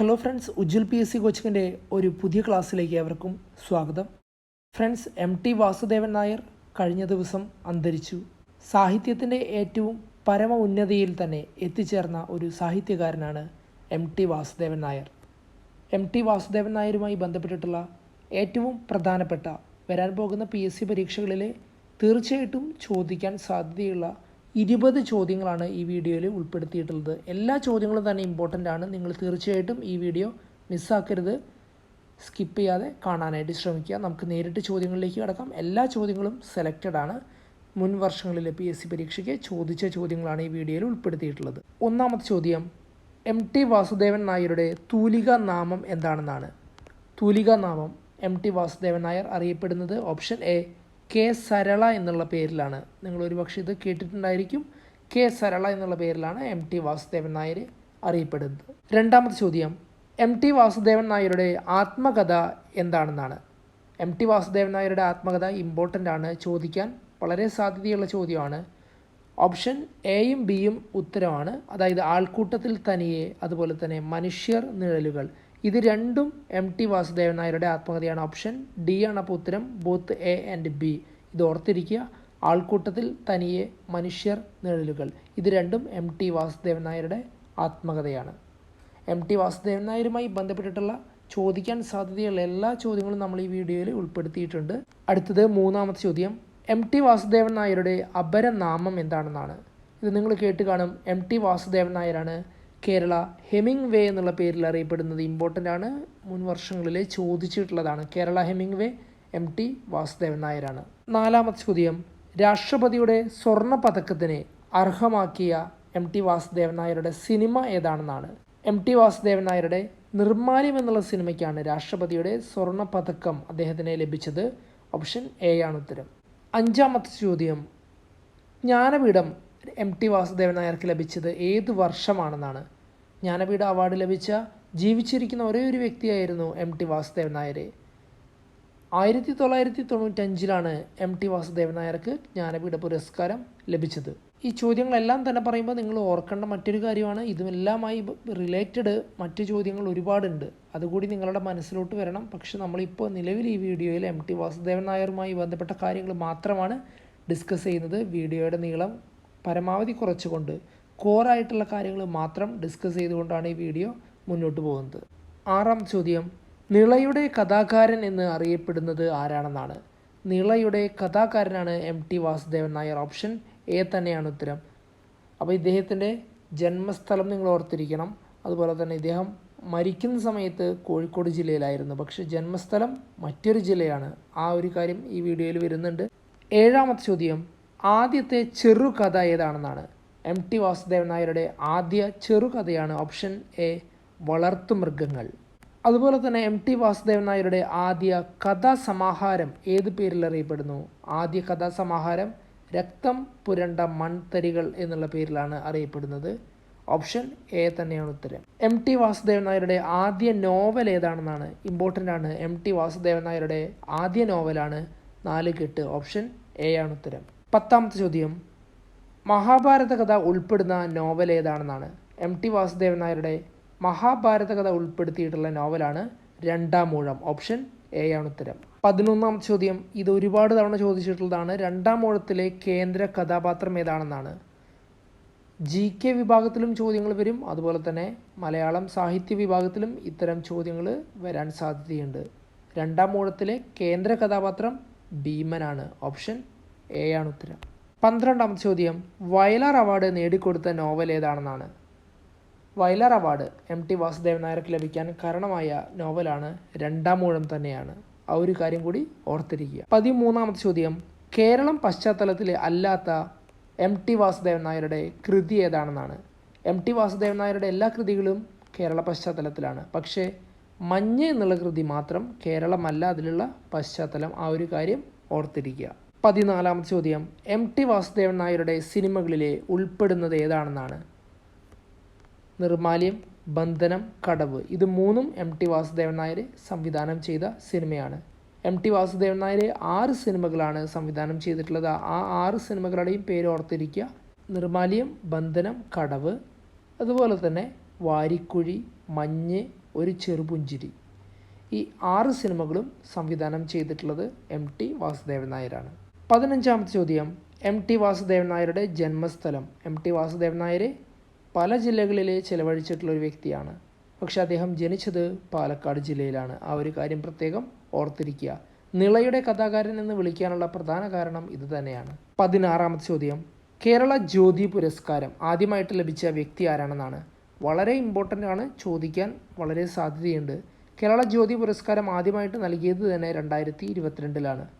Hello friends Ujjwal P S C കോച്ചിങ്ങിന്റെ ഒരു പുതിയ ക്ലാസ്സിലേക്ക് അവർക്കും സ്വാഗതം. Friends M T Vasudevan Nair കഴിഞ്ഞ ദിവസം അന്തരിച്ചു. സാഹിത്യത്തിന്റെ ഏറ്റവും പരമ ഉന്നതിയിൽ തന്നെ എത്തിച്ചേർന്ന ഒരു സാഹിത്യകാരനാണ് M T Vasudevan Nair M T Vasudevan നായരുമായി ബന്ധപ്പെട്ടിട്ടുള്ള ഏറ്റവും പ്രധാനപ്പെട്ട വരാൻ പോകുന്ന പി എസ് സി പരീക്ഷകളിലെ തീർച്ചയായിട്ടും ചോദിക്കാൻ സാധ്യതയുള്ള ഇരുപത് ചോദ്യങ്ങളാണ് ഈ വീഡിയോയിൽ ഉൾപ്പെടുത്തിയിട്ടുള്ളത്. എല്ലാ ചോദ്യങ്ങളും തന്നെ ഇമ്പോർട്ടന്റ് ആണ്. നിങ്ങൾ തീർച്ചയായിട്ടും ഈ വീഡിയോ മിസ്സാക്കരുത് സ്കിപ്പ് ചെയ്യാതെ കാണാനായിട്ട് ശ്രമിക്കുക. നമുക്ക് നേരിട്ട് ചോദ്യങ്ങളിലേക്ക് കടക്കാം. എല്ലാ ചോദ്യങ്ങളും സെലക്റ്റഡ് ആണ്. മുൻ വർഷങ്ങളിലെ പി എസ് സി പരീക്ഷയ്ക്ക് ചോദിച്ച ചോദ്യങ്ങളാണ് ഈ വീഡിയോയിൽ ഉൾപ്പെടുത്തിയിട്ടുള്ളത്. ഒന്നാമത്തെ ചോദ്യം എം ടി വാസുദേവൻ നായരുടെ തൂലിക നാമം എന്താണെന്നാണ്. തൂലിക നാമം എം ടി വാസുദേവൻ നായർ അറിയപ്പെടുന്നത് ഓപ്ഷൻ എ കെ സരള എന്നുള്ള പേരിലാണ്. നിങ്ങൾ ഒരുപക്ഷെ ഇത് കേട്ടിട്ടുണ്ടായിരിക്കും. കെ സരള എന്നുള്ള പേരിലാണ് എം ടി വാസുദേവൻ നായർ അറിയപ്പെടുന്നത്. രണ്ടാമത്തെ ചോദ്യം. എം ടി വാസുദേവൻ നായരുടെ ആത്മകഥ എന്താണെന്നാണ്. എം ടി വാസുദേവൻ നായരുടെ ആത്മകഥ ഇമ്പോർട്ടന്റ് ആണ്. ചോദിക്കാൻ വളരെ സാധ്യതയുള്ള ചോദ്യമാണ്. ഓപ്ഷൻ എയും ബിയും ഉത്തരമാണ്. അതായത് ആൾക്കൂട്ടത്തിൽ തനിയെ അതുപോലെ തന്നെ മനുഷ്യർ നിഴലുകൾ. ഇത് രണ്ടും എം ടി വാസുദേവൻ നായരുടെ ആത്മകഥയാണ്. ഓപ്ഷൻ ഡി ആണ് അപ്പോൾ ഉത്തരം. ബോത്ത് എ ആൻഡ് ബി ഇത് ഓർത്തിരിക്കുക. ആൾക്കൂട്ടത്തിൽ തനിയെ മനുഷ്യർ നിഴലുകൾ. ഇത് രണ്ടും എം ടി വാസുദേവൻ നായരുടെ ആത്മകഥയാണ്. എം ടി വാസുദേവൻ നായരുമായി ബന്ധപ്പെട്ടിട്ടുള്ള ചോദിക്കാൻ സാധ്യതയുള്ള എല്ലാ ചോദ്യങ്ങളും നമ്മൾ ഈ വീഡിയോയിൽ ഉൾപ്പെടുത്തിയിട്ടുണ്ട്. അടുത്തത് മൂന്നാമത്തെ ചോദ്യം. എം ടി വാസുദേവൻ നായരുടെ അപരനാമം എന്താണെന്നാണ്. ഇത് നിങ്ങൾ കേട്ട് കാണും. എം ടി വാസുദേവൻ നായരാണ് കേരള ഹെമിംഗ് വേ എന്നുള്ള പേരിൽ അറിയപ്പെടുന്നത് ഇമ്പോർട്ടന്റ് ആണ്. മുൻ വർഷങ്ങളിൽ ചോദിച്ചിട്ടുള്ളതാണ്. Kerala Hemingway M T Vasudevan നായരാണ്. നാലാമത്തെ ചോദ്യം. രാഷ്ട്രപതിയുടെ സ്വർണ പതക്കത്തിന് അർഹമാക്കിയ എം ടി വാസുദേവൻ നായരുടെ സിനിമ ഏതാണെന്നാണ്. എം ടി വാസുദേവൻ നായരുടെ നിർമ്മാല്യം എന്നുള്ള സിനിമയ്ക്കാണ് രാഷ്ട്രപതിയുടെ സ്വർണ പതക്കം അദ്ദേഹത്തിന് ലഭിച്ചത്. ഓപ്ഷൻ എ ആണ് ഉത്തരം. അഞ്ചാമത്തെ ചോദ്യം. ജ്ഞാനപീഠം എം ടി വാസുദേവൻ നായർക്ക് ലഭിച്ചത് ഏത് വർഷമാണെന്നാണ്? ജ്ഞാനപീഠ അവാർഡ് ലഭിച്ച ജീവിച്ചിരിക്കുന്ന ഒരേ ഒരു വ്യക്തിയായിരുന്നു എം ടി വാസുദേവൻ നായർ ആയിരത്തി തൊള്ളായിരത്തി തൊണ്ണൂറ്റഞ്ചിലാണ് എം ടി വാസുദേവൻ നായർക്ക് ജ്ഞാനപീഠ പുരസ്കാരം ലഭിച്ചത്. ഈ ചോദ്യങ്ങളെല്ലാം തന്നെ പറയുമ്പോൾ നിങ്ങൾ ഓർക്കേണ്ട മറ്റൊരു കാര്യമാണ് ഇതുമെല്ലാമായി റിലേറ്റഡ് മറ്റു ചോദ്യങ്ങൾ ഒരുപാടുണ്ട്. അതുകൂടി നിങ്ങളുടെ മനസ്സിലോട്ട് വരണം. പക്ഷെ നമ്മളിപ്പോൾ നിലവിൽ ഈ വീഡിയോയിൽ എം ടി വാസുദേവൻ നായരുമായി ബന്ധപ്പെട്ട കാര്യങ്ങൾ മാത്രമാണ് ഡിസ്കസ് ചെയ്യുന്നത്. വീഡിയോയുടെ നീളം പരമാവധി കുറച്ചുകൊണ്ട് കോറായിട്ടുള്ള കാര്യങ്ങൾ മാത്രം ഡിസ്കസ് ചെയ്തുകൊണ്ടാണ് ഈ വീഡിയോ മുന്നോട്ട് പോകുന്നത്. ആറാം ചോദ്യം നിളയുടെ കഥാകാരൻ എന്ന് അറിയപ്പെടുന്നത് ആരാണെന്നാണ്? നിളയുടെ കഥാകാരനാണ് M T Vasudevan Nair. Option A തന്നെയാണ് ഉത്തരം. അപ്പോൾ ഇദ്ദേഹത്തിന്റെ ജന്മസ്ഥലം നിങ്ങൾ ഓർത്തിരിക്കണം. അതുപോലെ തന്നെ ഇദ്ദേഹം മരിക്കുന്ന സമയത്ത് കോഴിക്കോട് ജില്ലയിലായിരുന്നു. പക്ഷേ ജന്മസ്ഥലം മറ്റൊരു ജില്ലയാണ്. ആ ഒരു കാര്യം ഈ വീഡിയോയിൽ വരുന്നുണ്ട്. ഏഴാമത്തെ ചോദ്യം ആദ്യത്തെ ചെറുകഥ ഏതാണെന്നാണ് എം ടി വാസുദേവൻ നായരുടെ ആദ്യ ചെറുകഥയാണ് ഓപ്ഷൻ എ വളർത്തു മൃഗങ്ങൾ. അതുപോലെ തന്നെ എം ടി വാസുദേവൻ നായരുടെ ആദ്യ കഥാസമാഹാരം ഏത് പേരിൽ അറിയപ്പെടുന്നു? ആദ്യ കഥാസമാഹാരം രക്തം പുരണ്ട മൺതരികൾ എന്നുള്ള പേരിലാണ് അറിയപ്പെടുന്നത്. ഓപ്ഷൻ എ തന്നെയാണ് ഉത്തരം. എം ടി വാസുദേവൻ നായരുടെ ആദ്യ നോവൽ ഏതാണെന്നാണ് ഇമ്പോർട്ടന്റ് ആണ്. എം ടി വാസുദേവൻ നായരുടെ ആദ്യ നോവലാണ് നാല് കെട്ട്. ഓപ്ഷൻ എ ആണ് ഉത്തരം. പത്താമത്തെ ചോദ്യം. മഹാഭാരത കഥ ഉൾപ്പെടുന്ന നോവൽ ഏതാണെന്നാണ്. എം ടി വാസുദേവൻ നായരുടെ മഹാഭാരത കഥ ഉൾപ്പെടുത്തിയിട്ടുള്ള നോവലാണ് രണ്ടാം മൂഴം. ഓപ്ഷൻ എ ആണ് ഉത്തരം. പതിനൊന്നാമത്തെ ചോദ്യം. ഇത് ഒരുപാട് തവണ ചോദിച്ചിട്ടുള്ളതാണ്. രണ്ടാം മൂഴത്തിലെ കേന്ദ്ര കഥാപാത്രം ഏതാണെന്നാണ്. ജി കെ വിഭാഗത്തിലും ചോദ്യങ്ങൾ വരും. അതുപോലെ തന്നെ മലയാളം സാഹിത്യ വിഭാഗത്തിലും ഇത്തരം ചോദ്യങ്ങൾ വരാൻ സാധ്യതയുണ്ട്. രണ്ടാം മൂഴത്തിലെ കേന്ദ്ര കഥാപാത്രം ഭീമനാണ്. ഓപ്ഷൻ എ ആണ് ഉത്തരം. പന്ത്രണ്ടാമത്തെ ചോദ്യം വയലാർ അവാർഡ് നേടിക്കൊടുത്ത novel ഏതാണെന്നാണ്? Vayalar award M T Vasudevan നായർക്ക് ലഭിക്കാൻ കാരണമായ നോവലാണ് രണ്ടാം മൂഴം തന്നെയാണ്. ആ ഒരു കാര്യം കൂടി ഓർത്തിരിക്കുക. പതിമൂന്നാമത്തെ ചോദ്യം കേരളം പശ്ചാത്തലത്തിൽ അല്ലാത്ത എം ടി വാസുദേവൻ നായരുടെ കൃതി ഏതാണെന്നാണ്? എം ടി വാസുദേവൻ നായരുടെ എല്ലാ കൃതികളും കേരള പശ്ചാത്തലത്തിലാണ്. പക്ഷേ മഞ്ഞ് എന്നുള്ള കൃതി മാത്രം കേരളമല്ല അതിലുള്ള പശ്ചാത്തലം ആ ഒരു കാര്യം ഓർത്തിരിക്കുക. പതിനാലാമത്തെ ചോദ്യം. എം ടി വാസുദേവൻ നായരുടെ സിനിമകളിലെ ഉൾപ്പെടുന്നത് ഏതാണെന്നാണ്? നിർമാല്യം ബന്ധനം കടവ്. ഇത് മൂന്നും എം ടി വാസുദേവൻ നായർ സംവിധാനം ചെയ്ത സിനിമയാണ്. എം ടി വാസുദേവൻ നായർ ആറ് സിനിമകളാണ് സംവിധാനം ചെയ്തിട്ടുള്ളത്. ആ ആറ് സിനിമകളുടെയും പേര് ഓർത്തിരിക്കുക. നിർമാല്യം ബന്ധനം കടവ്. അതുപോലെ തന്നെ വാരിക്കുഴി മഞ്ഞ് ഒരു ചെറുപുഞ്ചിരി. ഈ ആറ് സിനിമകളും സംവിധാനം ചെയ്തിട്ടുള്ളത് എം ടി വാസുദേവൻ നായരാണ്. പതിനഞ്ചാമത്തെ ചോദ്യം. എം ടി വാസുദേവൻ നായരുടെ ജന്മസ്ഥലം. എം ടി വാസുദേവൻ നായർ പല ജില്ലകളിൽ ചിലവഴിച്ചിട്ടുള്ള ഒരു വ്യക്തിയാണ്. പക്ഷെ അദ്ദേഹം ജനിച്ചത് പാലക്കാട് ജില്ലയിലാണ്. ആ ഒരു കാര്യം പ്രത്യേകം ഓർത്തിരിക്കുക. നിളയുടെ കഥാകാരൻ എന്ന് വിളിക്കാനുള്ള പ്രധാന കാരണം ഇത് തന്നെയാണ്. പതിനാറാമത്തെ ചോദ്യം. കേരള ജ്യോതി പുരസ്കാരം ആദ്യമായിട്ട് ലഭിച്ച വ്യക്തി ആരാണെന്നാണ്. വളരെ ഇമ്പോർട്ടന്റ് ആണ് ചോദിക്കാൻ വളരെ സാധ്യതയുണ്ട്. കേരള ജ്യോതി പുരസ്കാരം ആദ്യമായിട്ട് നൽകിയത് തന്നെ രണ്ടായിരത്തി ഇരുപത്തിരണ്ടിലാണ്.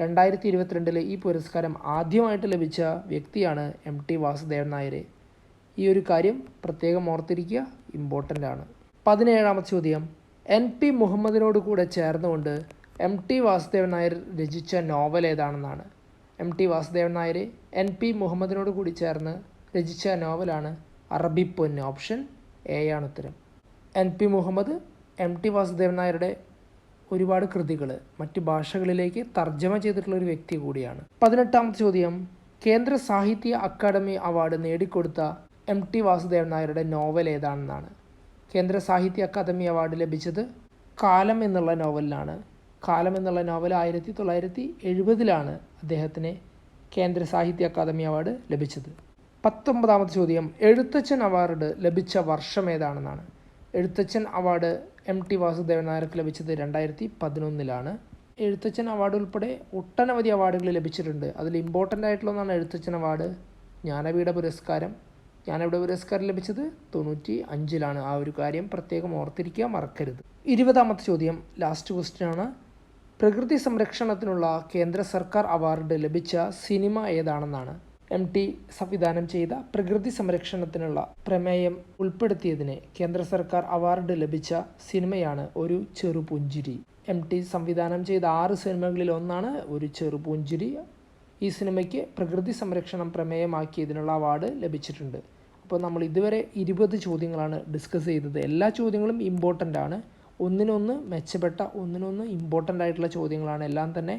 രണ്ടായിരത്തി ഇരുപത്തിരണ്ടിൽ ഈ പുരസ്കാരം ആദ്യമായിട്ട് ലഭിച്ച വ്യക്തിയാണ് എം ടി വാസുദേവൻ നായരെ. ഈ ഒരു കാര്യം പ്രത്യേകം ഓർത്തിരിക്കുക ഇമ്പോർട്ടന്റ് ആണ്. പതിനേഴാമത്തെ ചോദ്യം. എൻ പി മുഹമ്മദിനോട് കൂടെ ചേർന്നുകൊണ്ട് എം ടി വാസുദേവൻ നായർ രചിച്ച novel ഏതാണെന്നാണ്. M T Vasudevan Nair N P മുഹമ്മദിനോട് കൂടി ചേർന്ന് രചിച്ച നോവലാണ് അറബി പൊന്ന് ഓപ്ഷൻ എ ആണ് ഉത്തരം. N P Muhammad M T Vasudevan നായരുടെ ഒരുപാട് കൃതികൾ മറ്റ് ഭാഷകളിലേക്ക് തർജമ ചെയ്തിട്ടുള്ള ഒരു വ്യക്തി കൂടിയാണ്. പതിനെട്ടാമത്തെ ചോദ്യം. കേന്ദ്ര സാഹിത്യ അക്കാദമി അവാർഡ് നേടിക്കൊടുത്ത എം ടി വാസുദേവൻ നായരുടെ നോവൽ ഏതാണെന്നാണ്. കേന്ദ്ര സാഹിത്യ അക്കാദമി അവാർഡ് ലഭിച്ചത് കാലം എന്നുള്ള നോവലിലാണ്. കാലം എന്നുള്ള നോവൽ ആയിരത്തി തൊള്ളായിരത്തി എഴുപതിലാണ് അദ്ദേഹത്തിന് കേന്ദ്ര സാഹിത്യ അക്കാദമി അവാർഡ് ലഭിച്ചത്. പത്തൊമ്പതാമത്തെ ചോദ്യം. എഴുത്തച്ഛൻ അവാർഡ് ലഭിച്ച വർഷം ഏതാണെന്നാണ്. Ezhuthachan award M T Vasudevan നായർക്ക് ലഭിച്ചത് രണ്ടായിരത്തി പതിനൊന്നിലാണ് എഴുത്തച്ഛൻ അവാർഡ് ഉൾപ്പെടെ ഒട്ടനവധി അവാർഡുകൾ ലഭിച്ചിട്ടുണ്ട്. അതിൽ ഇമ്പോർട്ടന്റ് ആയിട്ടുള്ള ഒന്നാണ് എഴുത്തച്ഛൻ അവാർഡ്. ജ്ഞാനപീഠ പുരസ്കാരം. ജ്ഞാനപീഠ പുരസ്കാരം ലഭിച്ചത് തൊണ്ണൂറ്റി അഞ്ചിലാണ് ആ ഒരു കാര്യം പ്രത്യേകം ഓർത്തിരിക്കുക മറക്കരുത്. ഇരുപതാമത്തെ ചോദ്യം ലാസ്റ്റ് ക്വസ്റ്റ്യൻ ആണ്. പ്രകൃതി സംരക്ഷണത്തിനുള്ള കേന്ദ്ര സർക്കാർ അവാർഡ് ലഭിച്ച സിനിമ ഏതാണെന്നാണ്. എം ടി സംവിധാനം ചെയ്ത പ്രകൃതി സംരക്ഷണത്തിനുള്ള പ്രമേയം ഉൾപ്പെടുത്തിയതിന് കേന്ദ്ര സർക്കാർ അവാർഡ് ലഭിച്ച സിനിമയാണ് ഒരു ചെറുപുഞ്ചിരി. എം ടി സംവിധാനം ചെയ്ത ആറ് സിനിമകളിൽ ഒന്നാണ് ഒരു ചെറുപുഞ്ചിരി. ഈ സിനിമയ്ക്ക് പ്രകൃതി സംരക്ഷണം പ്രമേയമാക്കിയതിനുള്ള അവാർഡ് ലഭിച്ചിട്ടുണ്ട്. അപ്പോൾ നമ്മൾ ഇതുവരെ ഇരുപത് ചോദ്യങ്ങളാണ് ഡിസ്കസ് ചെയ്തത്. എല്ലാ ചോദ്യങ്ങളും ഇമ്പോർട്ടന്റ് ആണ്. ഒന്നിനൊന്ന് മെച്ചപ്പെട്ട ഒന്നിനൊന്ന് ഇമ്പോർട്ടന്റ് ആയിട്ടുള്ള ചോദ്യങ്ങളാണ്. എല്ലാം തന്നെ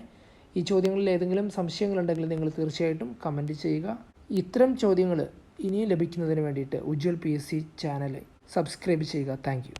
ഈ ചോദ്യങ്ങളിൽ ഏതെങ്കിലും സംശയങ്ങളുണ്ടെങ്കിൽ നിങ്ങൾ തീർച്ചയായിട്ടും കമന്റ് ചെയ്യുക. ഇത്തരം ചോദ്യങ്ങൾ ഇനിയും ലഭിക്കുന്നതിന് വേണ്ടിയിട്ട് Ujjwal P S C channel subscribe ചെയ്യുക. താങ്ക്